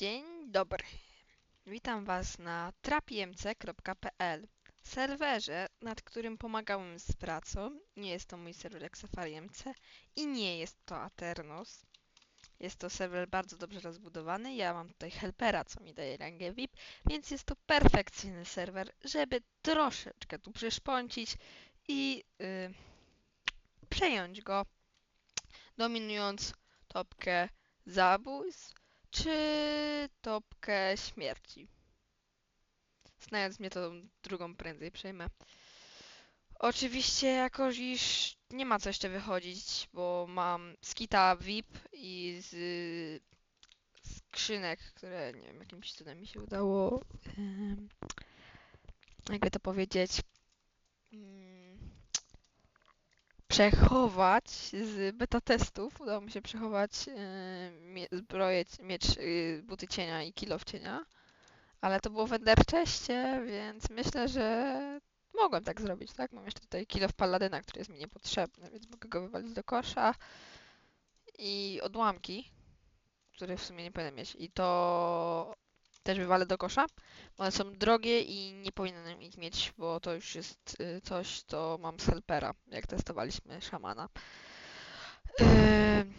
Dzień dobry. Witam Was na trapimc.pl, serwerze, nad którym pomagałem z pracą. Nie jest to mój serwer jak Safari MC i nie jest to Aternos. Jest to serwer bardzo dobrze rozbudowany. Ja mam tutaj helpera, co mi daje rangę VIP, więc jest to perfekcyjny serwer, żeby troszeczkę tu przyszpącić i yy, przejąć go, dominując topkę zabójstw czy topkę śmierci. Znając mnie, to drugą prędzej przejmę. Oczywiście, jako iż nie ma co jeszcze wychodzić, bo mam skita VIP i z skrzynek, które nie wiem, jakimś cudem mi się udało. jakby to powiedzieć. Przechować z beta testów. Udało mi się przechować mie- zbroję, miecz, y, buty cienia i kilof cienia. Ale to było w Enderczeście, więc myślę, że mogłem tak zrobić, tak? Mam jeszcze tutaj kilof paladyna, który jest mi niepotrzebny, więc mogę go wywalić do kosza. I odłamki, które w sumie nie powinienem mieć. I to też wywalę do kosza. One są drogie i nie powinienem ich mieć, bo to już jest y, coś, co mam z helpera, jak testowaliśmy szamana. Ym,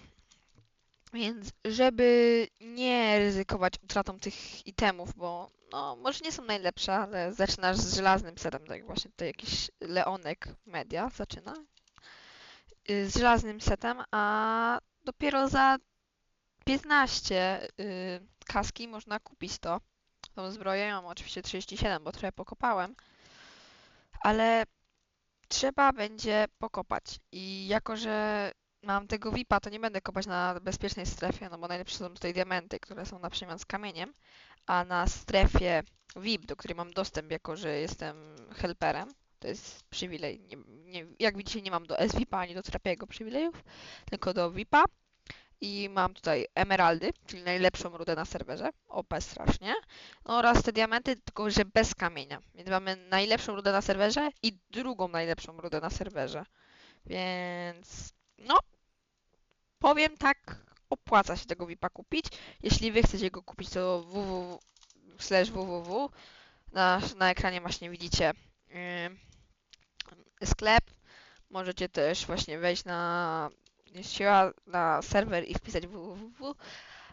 więc żeby nie ryzykować utratą tych itemów, bo no, może nie są najlepsze, ale zaczynasz z żelaznym setem, tak właśnie tutaj jakiś Leonek Media zaczyna. y, Z żelaznym setem, a dopiero za 15 y, kaski można kupić to. Tą zbroję mam oczywiście 37, bo trochę pokopałem. Ale trzeba będzie pokopać. I jako, że mam tego VIP-a, to nie będę kopać na bezpiecznej strefie, no bo najlepsze są tutaj diamenty, które są na przemian z kamieniem. A na strefie VIP, do której mam dostęp, jako że jestem helperem, to jest przywilej. Nie, nie, jak widzicie, nie mam do SVIP-a ani do trapiego przywilejów, tylko do VIP-a. I mam tutaj emeraldy, czyli najlepszą rudę na serwerze. OP strasznie. No oraz te diamenty, tylko że bez kamienia. Więc mamy najlepszą rudę na serwerze i drugą najlepszą rudę na serwerze. Więc no, powiem tak, opłaca się tego VIP-a kupić. Jeśli wy chcecie go kupić, to www www. Na, na ekranie właśnie widzicie yy, sklep. Możecie też właśnie wejść na jest siła na serwer i wpisać www.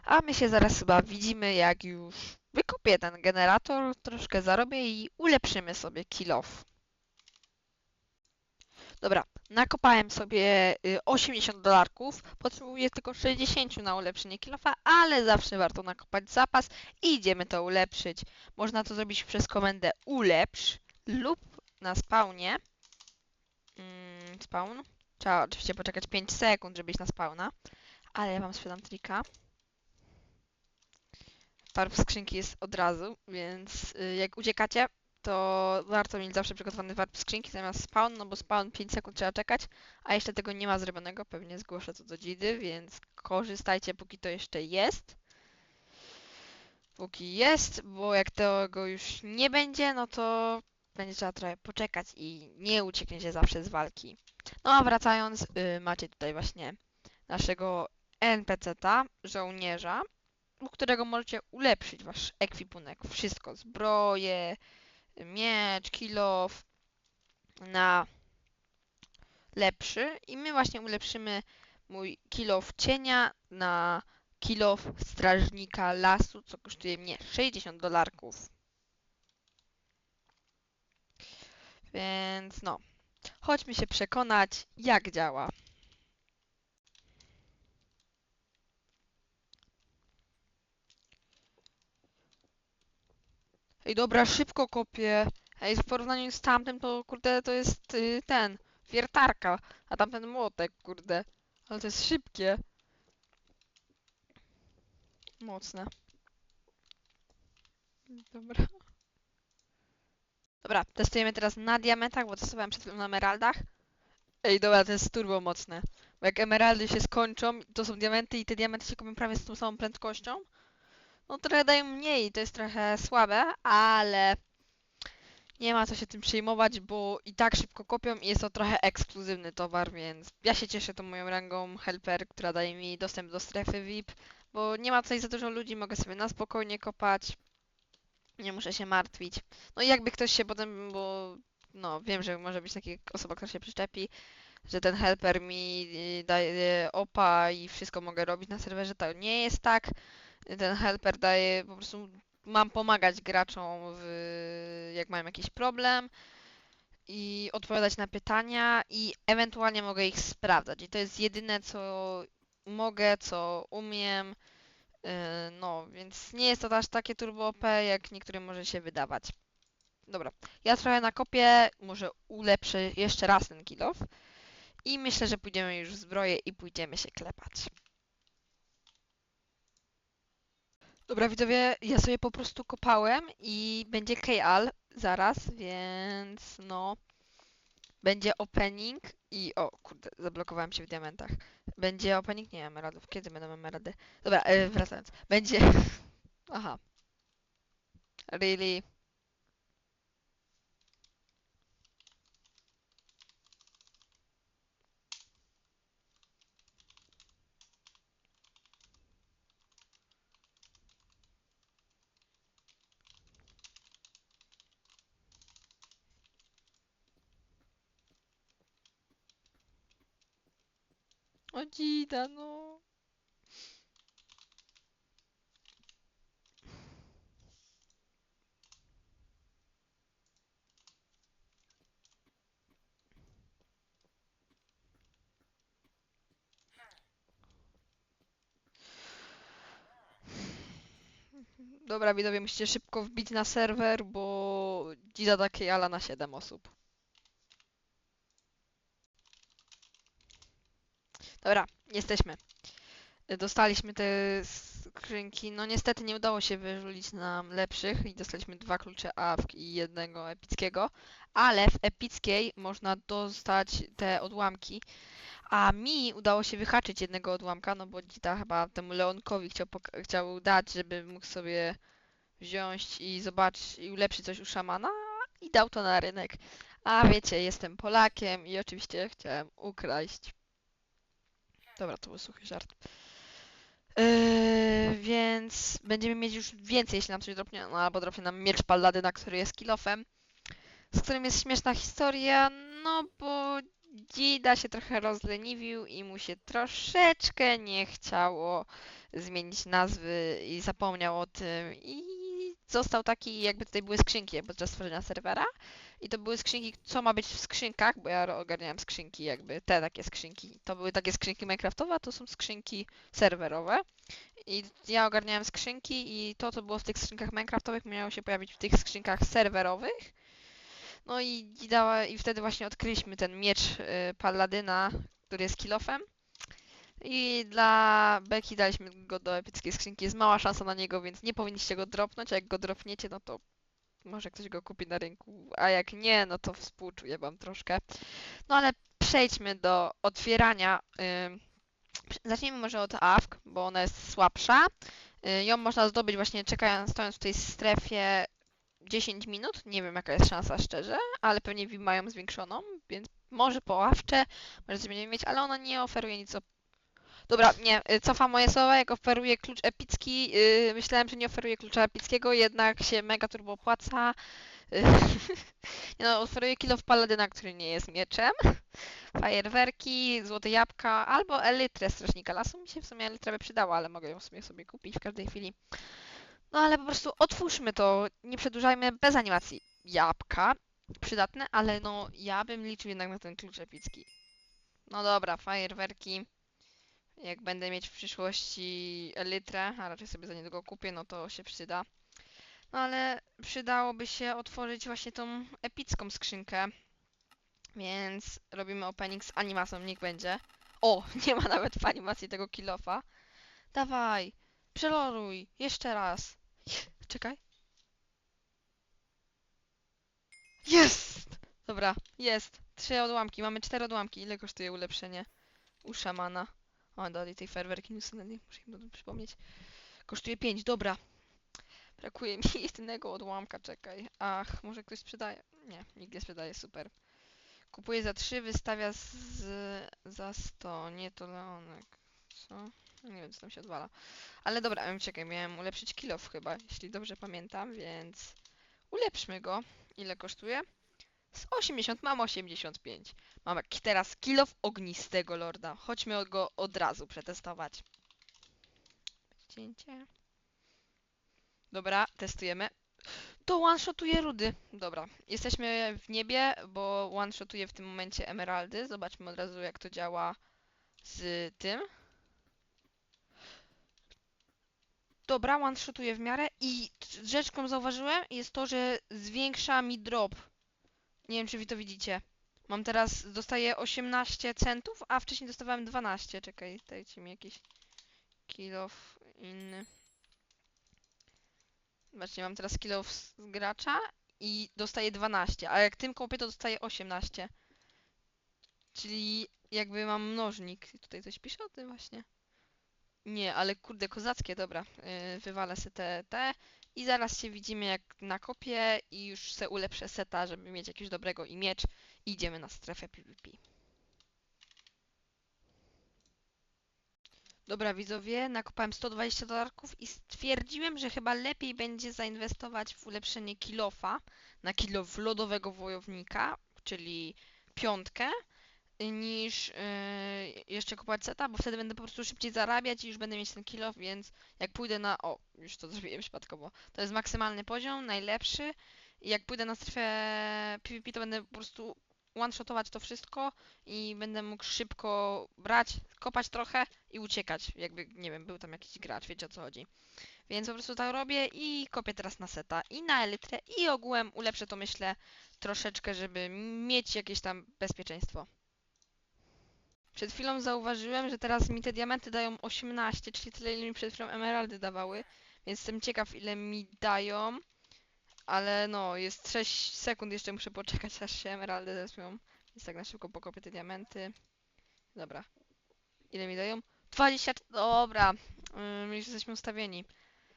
A my się zaraz chyba widzimy, jak już wykupię ten generator, troszkę zarobię i ulepszymy sobie kill off. Dobra, nakopałem sobie y, 80 dolarków, potrzebuję tylko 60 na ulepszenie kilofa, ale zawsze warto nakopać zapas i idziemy to ulepszyć. Można to zrobić przez komendę ulepsz lub na spawnie. Mm, spawn. Trzeba oczywiście poczekać 5 sekund, żeby na spawna. Ale ja wam sprzedam trika. Farb skrzynki jest od razu, więc y, jak uciekacie, to warto mieć zawsze przygotowany warp skrzynki zamiast spawn, no bo spawn 5 sekund trzeba czekać, a jeszcze tego nie ma zrobionego, pewnie zgłoszę to do dzidy, więc korzystajcie póki to jeszcze jest. Póki jest, bo jak tego już nie będzie, no to będzie trzeba trochę poczekać i nie uciekniecie zawsze z walki. No a wracając, y, macie tutaj właśnie naszego NPC-ta, żołnierza, u którego możecie ulepszyć wasz ekwipunek. Wszystko, zbroje, miecz, kilof na lepszy. I my właśnie ulepszymy mój kilof cienia na kilof strażnika lasu, co kosztuje mnie 60 dolarków. Więc no, chodźmy się przekonać, jak działa. Ej, dobra, szybko kopię. Ej, w porównaniu z tamtym, to kurde, to jest y, ten, wiertarka, a tamten młotek, kurde. Ale to jest szybkie. Mocne. Dobra. Dobra, testujemy teraz na diamentach, bo testowałem przed na emeraldach. Ej, dobra, to jest turbo mocne. Bo jak emeraldy się skończą, to są diamenty i te diamenty się kopią prawie z tą samą prędkością. No trochę dają mniej, to jest trochę słabe, ale nie ma co się tym przejmować, bo i tak szybko kopią i jest to trochę ekskluzywny towar, więc ja się cieszę tą moją rangą helper, która daje mi dostęp do strefy VIP, bo nie ma tutaj za dużo ludzi, mogę sobie na spokojnie kopać. Nie muszę się martwić. No i jakby ktoś się potem, bo no wiem, że może być taka osoba, która się przyczepi, że ten helper mi y, daje opa i wszystko mogę robić na serwerze, to nie jest tak. Ten helper daje po prostu mam pomagać graczom w, jak mają jakiś problem i odpowiadać na pytania i ewentualnie mogę ich sprawdzać. I to jest jedyne, co mogę, co umiem. Yy, No, więc nie jest to aż takie turbo OP, jak niektórym może się wydawać. Dobra, ja trochę nakopię, może ulepszę jeszcze raz ten kill off i myślę, że pójdziemy już w zbroję i pójdziemy się klepać. Dobra, widzowie, ja sobie po prostu kopałem i będzie KL zaraz, więc no. Będzie opening i. O, kurde, zablokowałem się w diamentach. Będzie opening, nie emeraldów. Kiedy będą emeraldy? Dobra, e, wracając. Będzie. Aha. Really? O dzida, no. Dobra, widzowie, musicie szybko wbić na serwer, bo dzida takie ala na 7 osób. Dobra, jesteśmy. Y, Dostaliśmy te skrzynki. No niestety nie udało się wyrzucić nam lepszych i dostaliśmy dwa klucze AFK i jednego epickiego, ale w epickiej można dostać te odłamki. A mi udało się wyhaczyć jednego odłamka, no bo Dzita chyba temu Leonkowi chciał, chciał dać, żeby mógł sobie wziąć i zobaczyć i ulepszyć coś u szamana i dał to na rynek. A wiecie, jestem Polakiem i oczywiście chciałem ukraść. Dobra, to był suchy żart. Yy, więc będziemy mieć już więcej, jeśli nam coś dropnie, no albo dropnie nam miecz Palladyna, który jest kilofem, z którym jest śmieszna historia, no bo Dzida się trochę rozleniwił i mu się troszeczkę nie chciało zmienić nazwy i zapomniał o tym i został taki, jakby tutaj były skrzynki podczas stworzenia serwera i to były skrzynki, co ma być w skrzynkach, bo ja ogarniałem skrzynki jakby, te takie skrzynki, to były takie skrzynki Minecraftowe, a to są skrzynki serwerowe i ja ogarniałem skrzynki i to, co było w tych skrzynkach Minecraftowych miało się pojawić w tych skrzynkach serwerowych no i, dała, i wtedy właśnie odkryliśmy ten miecz y, Palladyna, który jest kilofem. I dla Beki daliśmy go do epickiej skrzynki. Jest mała szansa na niego, więc nie powinniście go dropnąć. A jak go dropniecie, no to może ktoś go kupi na rynku. A jak nie, no to współczuję wam troszkę. No ale przejdźmy do otwierania. Zacznijmy może od AFK, bo ona jest słabsza. Y, Ją można zdobyć właśnie czekając, stojąc w tej strefie 10 minut. Nie wiem jaka jest szansa szczerze, ale pewnie mają zwiększoną, więc może po ławcze, może coś będziemy mieć, ale ona nie oferuje nic o... Dobra, nie, y, cofam moje słowa, jak oferuje klucz epicki, yy, myślałem, że nie oferuje klucza epickiego, jednak się mega turbo opłaca. Yy, no, oferuje kilo w paladyna, który nie jest mieczem. Fajerwerki, złote jabłka, albo elytrę strażnika lasu. Mi się w sumie elytra by przydała, ale mogę ją sobie, sobie kupić w każdej chwili. No ale po prostu otwórzmy to, nie przedłużajmy bez animacji. Jabłka, przydatne, ale no ja bym liczył jednak na ten klucz epicki. No dobra, fajerwerki. Jak będę mieć w przyszłości elytrę, a raczej sobie za niedługo kupię, no to się przyda. No ale przydałoby się otworzyć właśnie tą epicką skrzynkę. Więc robimy opening z animacją, niech będzie. O, nie ma nawet w animacji tego kilofa. Dawaj, przeloruj, jeszcze raz. Czekaj. Jest! Dobra, jest. Trzy odłamki. Mamy cztery odłamki. Ile kosztuje ulepszenie u szamana? O, dodaj tej fajerwerki Newsonelli. Muszę im to przypomnieć. Kosztuje pięć. Dobra. Brakuje mi jedynego odłamka, czekaj. Ach, może ktoś sprzedaje? Nie, nikt nie sprzedaje, super. Kupuje za 3, wystawia z, za 100. Nie to Leonek. Co? Nie wiem, co tam się odwala. Ale dobra, em, czekaj, miałem ulepszyć kilof chyba, jeśli dobrze pamiętam, więc ulepszmy go. Ile kosztuje? Z 80 mam 85. Mam teraz kilof ognistego lorda. Chodźmy go od razu przetestować. Cięcie. Dobra, testujemy. To one-shotuje rudy. Dobra, jesteśmy w niebie, bo one-shotuje w tym momencie emeraldy. Zobaczmy od razu, jak to działa z tym. Dobra, one-shotuje w miarę i rzecz, którą zauważyłem, jest to, że zwiększa mi drop. Nie wiem, czy wy to widzicie. Mam teraz, dostaję 18 centów, a wcześniej dostawałem 12. Czekaj, dajcie mi jakiś kilof inny. Zobaczcie, mam teraz kilof z gracza i dostaję 12, a jak tym kopię, to dostaję 18. Czyli jakby mam mnożnik. Tutaj coś pisze o tym właśnie. Nie, ale kurde, kozackie, dobra. Yy, wywalę se te, te i zaraz się widzimy jak na kopie i już se ulepszę seta, żeby mieć jakiegoś dobrego i miecz i idziemy na strefę PvP. Dobra widzowie, nakopałem 120 dolarków i stwierdziłem, że chyba lepiej będzie zainwestować w ulepszenie kilofa na kilof lodowego wojownika, czyli piątkę, niż yy, jeszcze kupować seta, bo wtedy będę po prostu szybciej zarabiać i już będę mieć ten kilof, więc jak pójdę na... O, już to zrobiłem przypadkowo. To jest maksymalny poziom, najlepszy. I jak pójdę na strefę PvP, to będę po prostu one-shotować to wszystko i będę mógł szybko brać, kopać trochę i uciekać. Jakby, nie wiem, był tam jakiś gracz, wiecie o co chodzi. Więc po prostu tak robię i kopię teraz na seta i na elytrę i ogółem ulepszę to myślę troszeczkę, żeby mieć jakieś tam bezpieczeństwo. Przed chwilą zauważyłem, że teraz mi te diamenty dają 18, czyli tyle ile mi przed chwilą emeraldy dawały, więc jestem ciekaw ile mi dają. Ale no, jest 6 sekund, jeszcze muszę poczekać aż się emeraldy zesmią. Więc tak na szybko pokopię te diamenty. Dobra. Ile mi dają? 20. Dobra. Yy, jesteśmy ustawieni.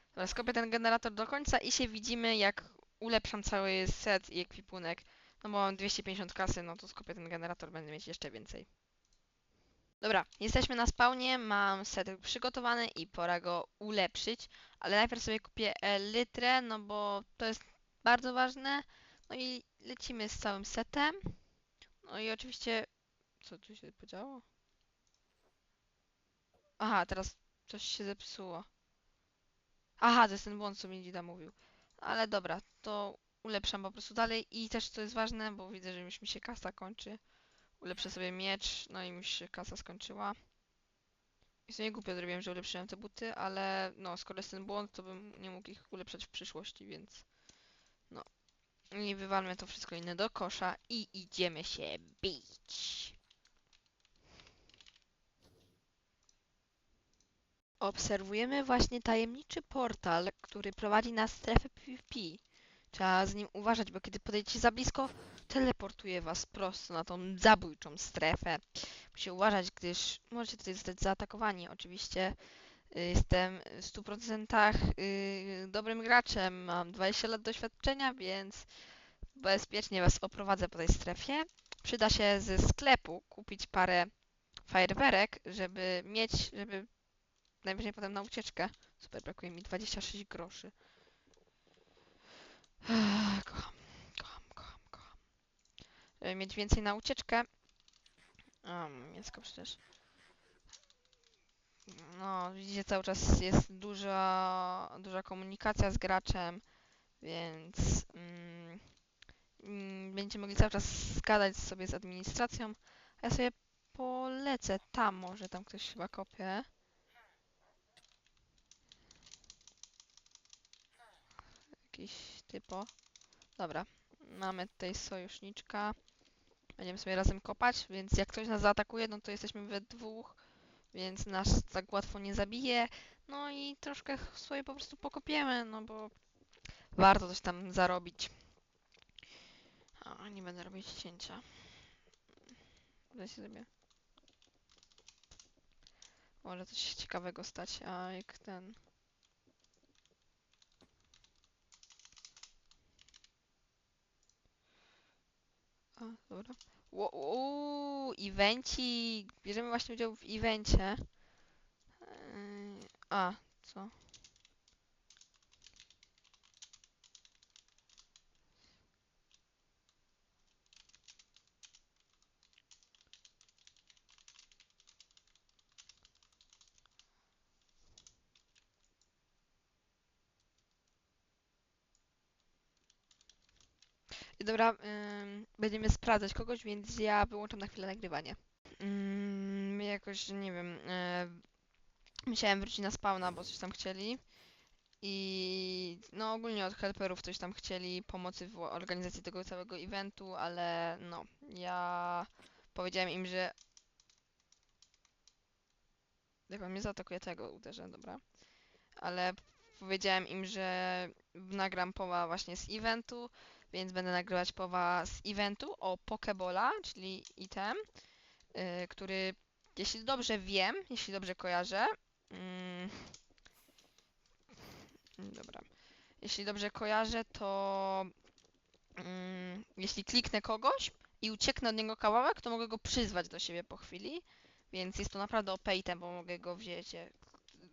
Dobra, skopię ten generator do końca i się widzimy jak ulepszam cały set i ekwipunek. No bo mam 250 kasy, no to skopię ten generator, będę mieć jeszcze więcej. Dobra, jesteśmy na spawnie, mam set przygotowany i pora go ulepszyć, ale najpierw sobie kupię litrę, no bo to jest bardzo ważne. No i lecimy z całym setem. No i oczywiście... Co tu się podziało? Aha, teraz coś się zepsuło. Aha, to jest ten błąd, co mi Dida mówił. Ale dobra, to ulepszam po prostu dalej i też co jest ważne, bo widzę, że już mi się kasa kończy. Ulepszę sobie miecz, no i mi się kasa skończyła. I sobie głupio zrobiłem, że ulepszyłem te buty, ale no, skoro jest ten błąd, to bym nie mógł ich ulepszać w przyszłości, więc no. I wywalmy to wszystko inne do kosza i idziemy się bić. Obserwujemy właśnie tajemniczy portal, który prowadzi na strefę PvP. Trzeba z nim uważać, bo kiedy podejdziecie za blisko, teleportuje was prosto na tą zabójczą strefę. Musicie uważać, gdyż możecie tutaj zostać zaatakowani. Oczywiście y, jestem w 100% y, dobrym graczem, mam 20 lat doświadczenia, więc bezpiecznie was oprowadzę po tej strefie. Przyda się ze sklepu kupić parę fajerwerek, żeby mieć, żeby najwyżej potem na ucieczkę. Super, brakuje mi 26 groszy. Kocham, mieć więcej na ucieczkę. O, mięsko przecież. No, widzicie, cały czas jest duża, duża komunikacja z graczem, więc mm, mm, będziecie mogli cały czas zgadać sobie z administracją. A ja sobie polecę tam, może tam ktoś chyba kopie. Jakiś typo. Dobra, mamy tutaj sojuszniczka. Będziemy sobie razem kopać, więc jak ktoś nas zaatakuje, no to jesteśmy we dwóch, więc nas tak łatwo nie zabije. No i troszkę sobie po prostu pokopiemy, no bo warto coś tam zarobić. A, nie będę robić cięcia. Się sobie... Może coś ciekawego stać, a jak ten... dobra. Uuu, evenci. Bierzemy właśnie udział w evencie. A, co? Dobra, ym, będziemy sprawdzać kogoś, więc ja wyłączam na chwilę nagrywanie. Ym, jakoś, nie wiem, e, musiałem wrócić na spawna, bo coś tam chcieli. I no ogólnie od helperów coś tam chcieli pomocy w organizacji tego całego eventu, ale no, ja powiedziałem im, że jak on mnie zaatakuje, to ja go uderzę, dobra. Ale powiedziałem im, że nagram powa właśnie z eventu, więc będę nagrywać powa z eventu o Pokebola, czyli item, y, który, jeśli dobrze wiem, jeśli dobrze kojarzę, mm, dobra, jeśli dobrze kojarzę, to mm, jeśli kliknę kogoś i ucieknę od niego kawałek, to mogę go przyzwać do siebie po chwili, więc jest to naprawdę OP item, bo mogę go, wiecie,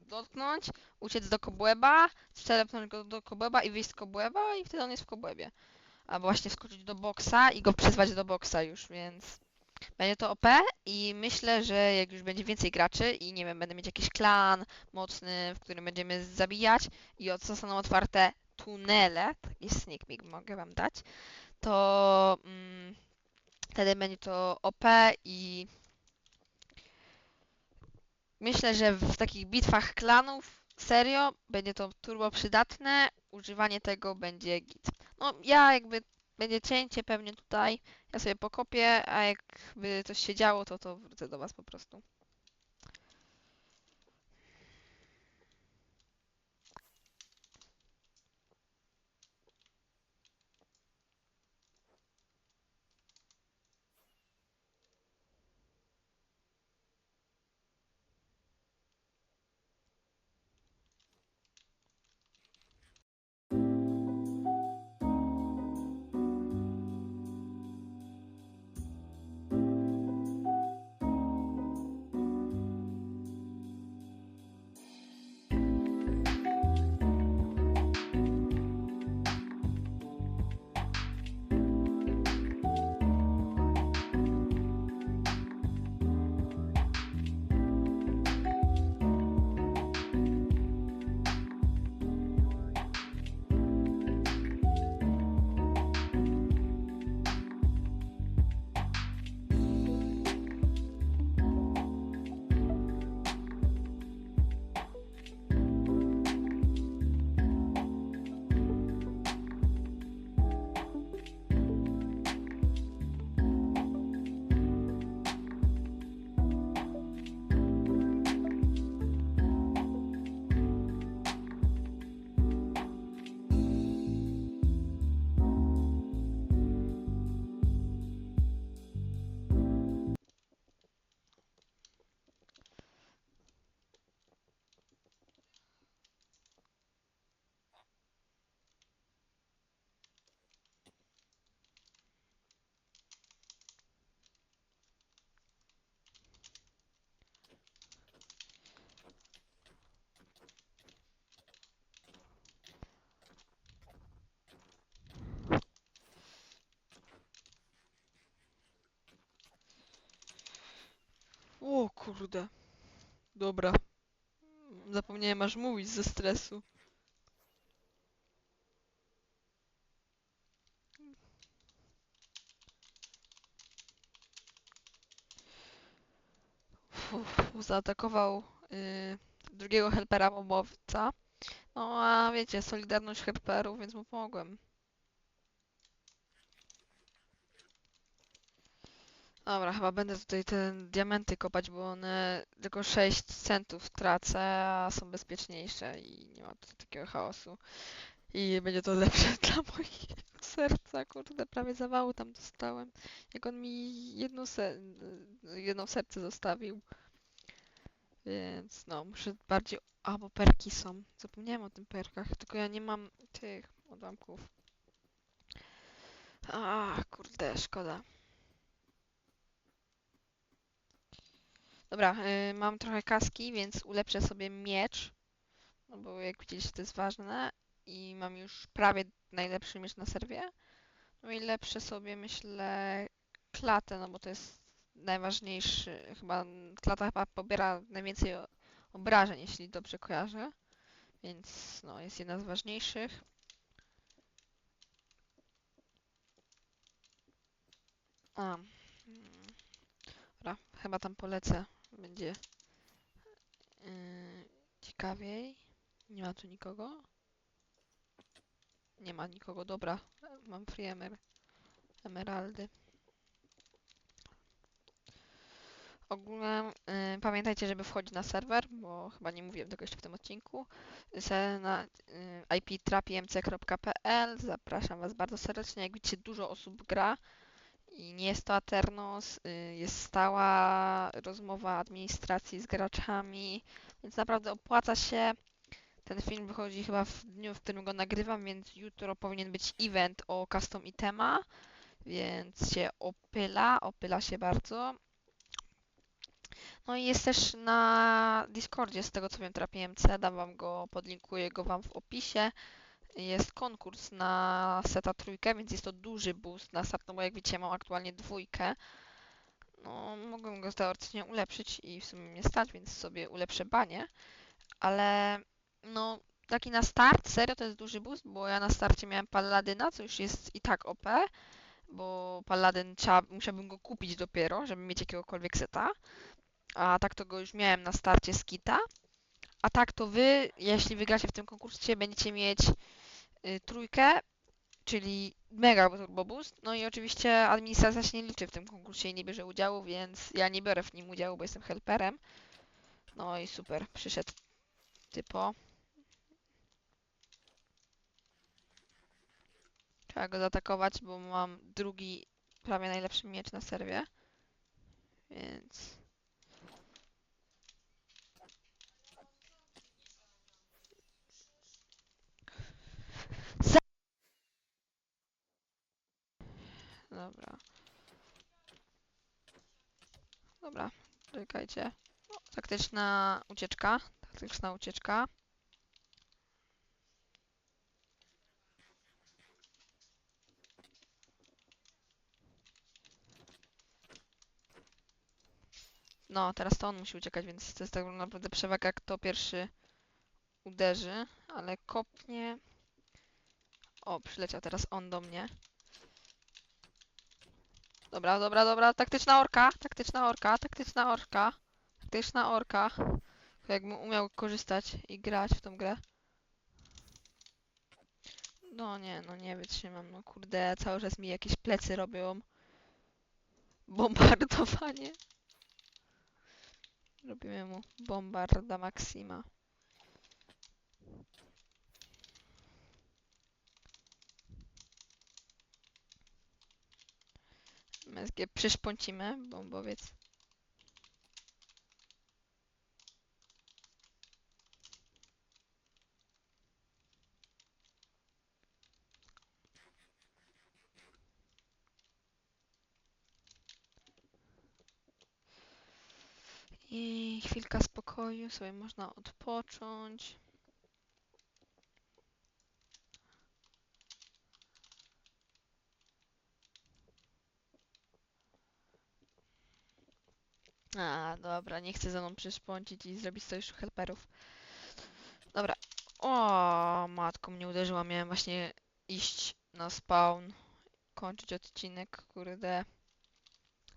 dotknąć, uciec do kobłęba, przelepnąć go do kobłęba i wyjść z kobłęba i wtedy on jest w kobłębie. Albo właśnie wskoczyć do boksa i go przyzwać do boksa już, więc będzie to OP i myślę, że jak już będzie więcej graczy i nie wiem, będę mieć jakiś klan mocny, w którym będziemy zabijać i od zostaną otwarte tunele, taki sneak peek mogę wam dać, to mm, wtedy będzie to OP i myślę, że w takich bitwach klanów serio będzie to turbo przydatne, używanie tego będzie git. No ja jakby będzie cięcie pewnie tutaj, ja sobie pokopię, a jakby coś się działo, to to wrócę do was po prostu. Kurde. Dobra. Zapomniałem aż mówić ze stresu. Uf, zaatakował y, drugiego helpera mobowca. No a wiecie, solidarność helperów, więc mu pomogłem. Dobra, chyba będę tutaj te diamenty kopać, bo one tylko 6 centów tracę, a są bezpieczniejsze i nie ma tutaj takiego chaosu. I będzie to lepsze dla mojego serca, kurde, prawie zawału tam dostałem. Jak on mi jedno, jedno serce zostawił. Więc no, muszę bardziej... A, bo perki są. Zapomniałem o tym perkach, tylko ja nie mam tych odłamków. A, kurde, szkoda. Dobra, y, mam trochę kaski, więc ulepszę sobie miecz. no bo jak widzieliście to jest ważne i mam już prawie najlepszy miecz na serwie. No i lepsze sobie myślę klatę, no bo to jest najważniejszy, chyba klata chyba pobiera najwięcej obrażeń, jeśli dobrze kojarzę. Więc no, jest jedna z ważniejszych. A, mm, dobra, chyba tam polecę. Będzie yy, ciekawiej. Nie ma tu nikogo. Nie ma nikogo, dobra. Mam free emer emeraldy. Ogólnie y, pamiętajcie, żeby wchodzić na serwer, bo chyba nie mówiłem tego jeszcze w tym odcinku. Se na y, iptrapimc.pl Zapraszam Was bardzo serdecznie. Jak widzicie, dużo osób gra i nie jest to Aternos. Y, jest stała rozmowa administracji z graczami, więc naprawdę opłaca się. Ten film wychodzi chyba w dniu, w którym go nagrywam, więc jutro powinien być event o custom itema, więc się opyla, opyla się bardzo. No i jest też na Discordzie, z tego co wiem, trapiłem C, dam wam go, podlinkuję go wam w opisie. Jest konkurs na seta trójkę, więc jest to duży boost na start, no bo jak widzicie mam aktualnie dwójkę. No, mogłem go teoretycznie ulepszyć i w sumie mnie stać, więc sobie ulepszę banie. Ale no, taki na start, serio to jest duży boost, bo ja na starcie miałem Palladyna, co już jest i tak OP, bo Paladyn trzeba, musiałbym go kupić dopiero, żeby mieć jakiegokolwiek seta. A tak to go już miałem na starcie z kita. A tak to wy, jeśli wygracie w tym konkursie, będziecie mieć y, trójkę, czyli mega turbo boost. No i oczywiście administracja się nie liczy w tym konkursie i nie bierze udziału, więc ja nie biorę w nim udziału, bo jestem helperem. No i super, przyszedł typo. Trzeba go zaatakować, bo mam drugi, prawie najlepszy miecz na serwie. Więc... Za- Dobra. Dobra, czekajcie. O, taktyczna ucieczka. Taktyczna ucieczka. No, teraz to on musi uciekać, więc to jest tak naprawdę przewaga, kto pierwszy uderzy, ale kopnie. O, przyleciał teraz on do mnie. Dobra, dobra, dobra, taktyczna orka, taktyczna orka, taktyczna orka, taktyczna orka. Jakbym umiał korzystać i grać w tą grę. No nie, no nie wytrzymam, no kurde, cały czas mi jakieś plecy robią. Bombardowanie. Robimy mu bombarda Maxima. MSG przyszpącimy, bombowiec. I chwilka spokoju, sobie można odpocząć. Dobra, nie chcę ze mną przyszpącić i zrobić sojuszu helperów. Dobra. O, matko mnie uderzyła, miałem właśnie iść na spawn, kończyć odcinek, kurde.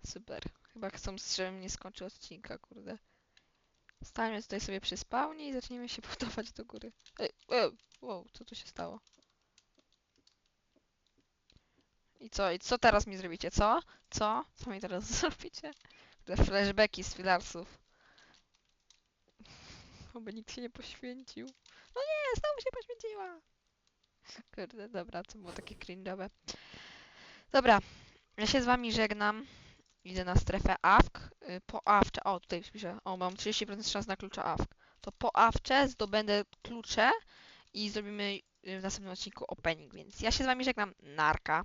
Super. Chyba chcą, żebym nie skończył odcinka, kurde. Stańmy tutaj sobie przy spawnie i zaczniemy się budować do góry. Ej, ej, wow, co tu się stało? I co? I co teraz mi zrobicie? Co? Co? Co mi teraz zrobicie? Te flashbacki z filarsów. Oby nikt się nie poświęcił. No nie, znowu się poświęciła! Kurde, dobra, to było takie cringe'owe. Dobra, ja się z wami żegnam. Idę na strefę AFK. Y, Po AFcze, o tutaj piszę, o mam 30% szans na klucza AFK. To po AFcze zdobędę klucze i zrobimy y, w następnym odcinku opening, więc ja się z wami żegnam. Narka.